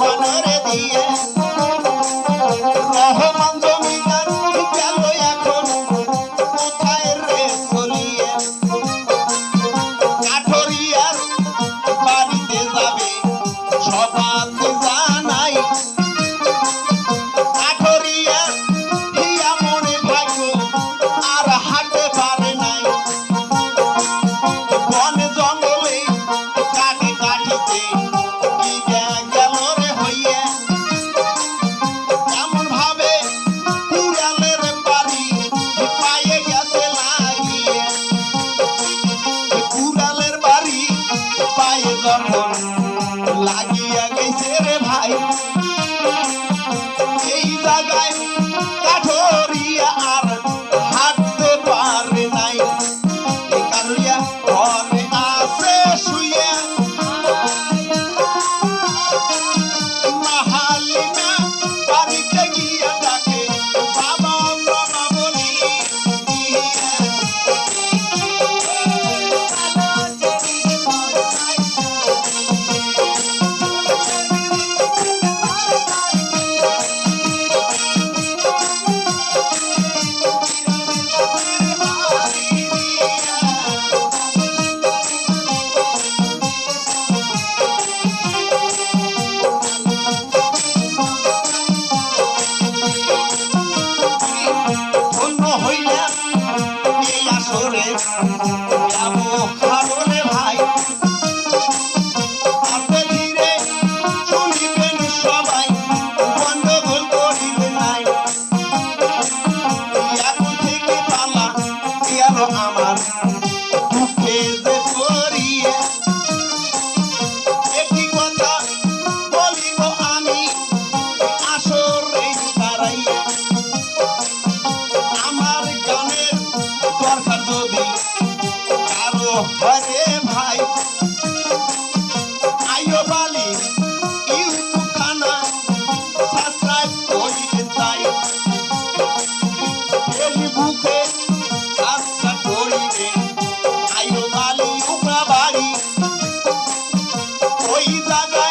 মনের দিয়ে হরে ভাই। আইও বালি ইউটিউব কানা সাবস্ক্রাইব করিতে তাই ফেসবুকে আস্থা করিবে আইও বালি উপরা বাড়ি ওই জায়গায়